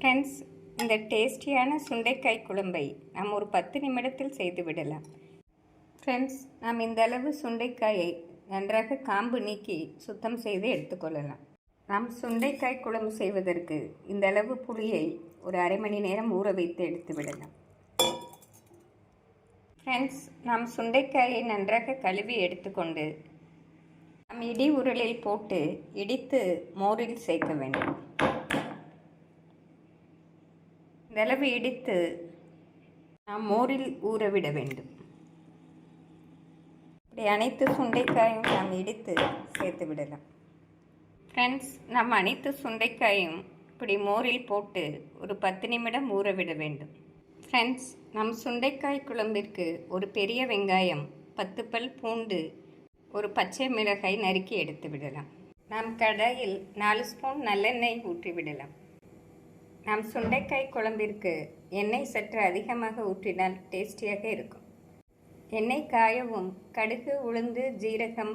Friends இந்த டேஸ்டியான சுண்டைக்காய் குழம்பை நாம் ஒரு பத்து நிமிடத்தில் செய்து விடலாம். ஃப்ரெண்ட்ஸ் நாம் இந்த அளவு சுண்டைக்காயை நன்றாக காம்பு நீக்கி சுத்தம் செய்து எடுத்துக்கொள்ளலாம் நாம் சுண்டைக்காய் குழம்பு செய்வதற்கு இந்த அளவு புளியை ஒரு அரை மணி நேரம் ஊற வைத்து எடுத்து விடலாம். ஃப்ரெண்ட்ஸ் நாம் சுண்டைக்காயை நன்றாக கழுவி எடுத்துக்கொண்டு நாம் இடி உருளில் போட்டு இடித்து மோரில் சேர்க்க வேண்டும். இந்த இடித்து நாம் மோரில் ஊறவிட வேண்டும். இப்படி அனைத்து சுண்டைக்காயும் நாம் இடித்து சேர்த்து விடலாம். ஃப்ரெண்ட்ஸ் நாம் அனைத்து சுண்டைக்காயும் இப்படி மோரில் போட்டு ஒரு பத்து நிமிடம் ஊற விட வேண்டும். ஃப்ரெண்ட்ஸ் நம் சுண்டைக்காய் குழம்பிற்கு ஒரு பெரிய வெங்காயம் பத்து பல் பூண்டு ஒரு பச்சை மிளகாய் நறுக்கி எடுத்து விடலாம். நாம் கடாயில் நாலு ஸ்பூன் நல்லெண்ணெய் ஊற்றி விடலாம் நம் சுண்டைக்காய் குழம்பிற்கு எண்ணெய் சற்று அதிகமாக ஊற்றினால் டேஸ்டியாக இருக்கும். எண்ணெய் காயவும் கடுகு உளுந்து ஜீரகம்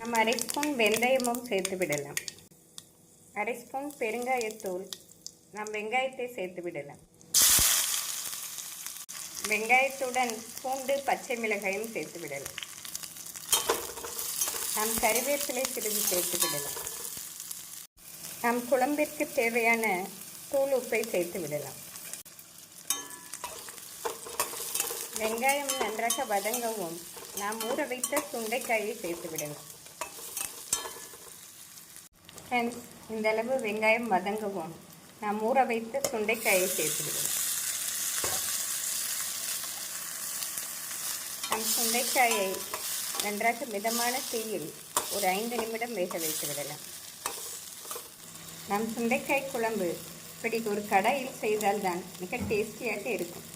நம் அரை ஸ்பூன் வெந்தயமும் சேர்த்து விடலாம். அரை ஸ்பூன் பெருங்காயத்தூள் நாம் வெங்காயத்தை சேர்த்து விடலாம். வெங்காயத்துடன் பூண்டு பச்சை மிளகாயும் சேர்த்து விடலாம். நாம் கறிவேப்பிலை சிறிது சேர்த்து விடலாம். நம் குழம்பிற்கு தேவையான தூள் உப்பை சேர்த்து விடலாம். வெங்காயம் நன்றாக வதங்கவும் நாம் ஊற வைத்த சுண்டைக்காயை சேர்த்து விடலாம். ஃப்ரெண்ட்ஸ் இந்த அளவு வெங்காயம் வதங்கவும் நாம் ஊற வைத்த சுண்டைக்காயை சேர்த்து விடலாம். நம் சுண்டைக்காயை நன்றாக மிதமான தீயில் ஒரு ஐந்து நிமிடம் வேக வைத்து விடலாம். நம் சுண்டைக்காய் குழம்பு. இப்படி ஒரு கடாயில் செய்தால்தான் மிக டேஸ்டியாக இருக்கும்.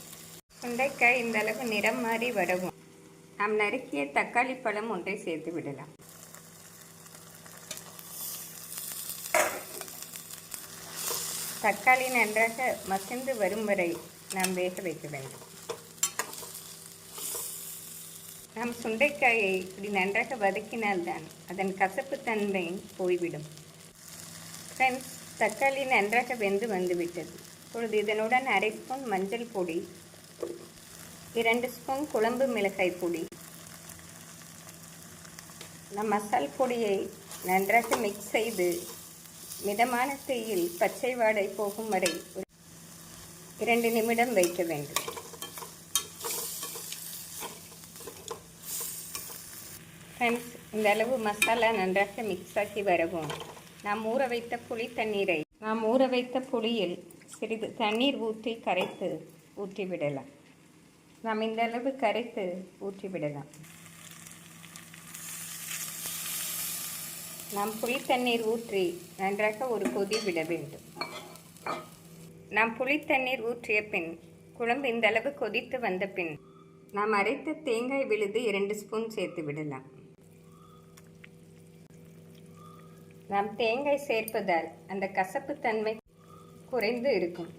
சுண்டைக்காய் இந்த அளவு நிறம் மாறி வரவும் நாம் நறுக்கிய தக்காளி பழம் ஒன்றை சேர்த்து விடலாம். தக்காளி நன்றாக மசிந்து வரும் வரை நாம் வேக வைக்க வேண்டும். நாம் சுண்டைக்காயை இப்படி நன்றாக வதக்கினால்தான் அதன் கசப்பு தன்மை போய்விடும். ஃப்ரெண்ட்ஸ் தக்காளி நன்றாக வெந்து வந்துவிட்டது. இப்பொழுது இதனுடன் அரை ஸ்பூன் மஞ்சள் பொடி இரண்டு ஸ்பூன் குழம்பு மிளகாய் பொடி. நம் மசால் பொடியை நன்றாக மிக்ஸ் செய்து மிதமான தீயில் பச்சை வாடை போகும் வரை இரண்டு நிமிடம் வைக்க வேண்டும். ஃப்ரெண்ட்ஸ் இந்த அளவு மசாலா நன்றாக மிக்ஸ் ஆகி வரவும். நாம் ஊற வைத்த புளி தண்ணீரை. நாம் ஊற வைத்த புளியில் சிறிது தண்ணீர் ஊற்றி கரைத்து ஊற்றி விடலாம் நாம் இந்த அளவு கரைத்து ஊற்றி விடலாம் நாம் புளி தண்ணீர் ஊற்றி நன்றாக ஒரு கொதி விட வேண்டும். நாம் புளி தண்ணீர் ஊற்றிய பின் குழம்பு இந்த அளவு கொதித்து வந்த பின் நாம் அரைத்த தேங்காய் விழுது இரண்டு ஸ்பூன் சேர்த்து விடலாம். நாம் தேங்காய் சேர்ப்பதால் அந்த கசப்பு தன்மை குறைந்து இருக்கும்.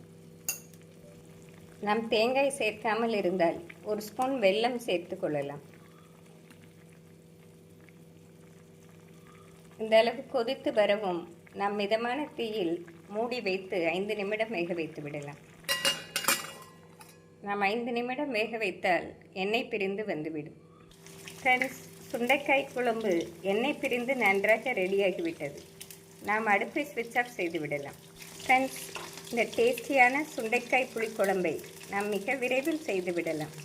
நாம் தேங்காய் சேர்க்காமல் இருந்தால் ஒரு ஸ்பூன் வெல்லம் சேர்த்து கொள்ளலாம். இந்த அளவு கொதித்து வரவும் நாம் மிதமான தீயில் மூடி வைத்து ஐந்து நிமிடம் வேக வைத்து விடலாம். நாம் ஐந்து நிமிடம் வேக வைத்தால் எண்ணெய் பிரிந்து வந்துவிடும். ஃப்ரெண்ட்ஸ் சுண்டைக்காய் குழம்பு எண்ணெய் பிரிந்து நன்றாக ரெடியாகிவிட்டது. நாம் அடுப்பை ஸ்விட்ச் ஆஃப் செய்து விடலாம். ஃப்ரெண்ட்ஸ் இந்த டேஸ்டியான சுண்டைக்காய் புளிக்குழம்பை நாம் மிக விரைவில் செய்து விடலாம்.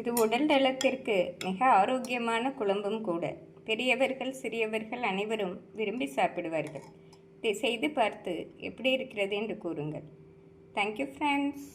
இது உடல் நலத்திற்கு மிக ஆரோக்கியமான குழம்பும் கூட. பெரியவர்கள் சிறியவர்கள் அனைவரும் விரும்பி சாப்பிடுவார்கள். இதை செய்து பார்த்து எப்படி இருக்கிறது என்று கூறுங்கள். Thank you friends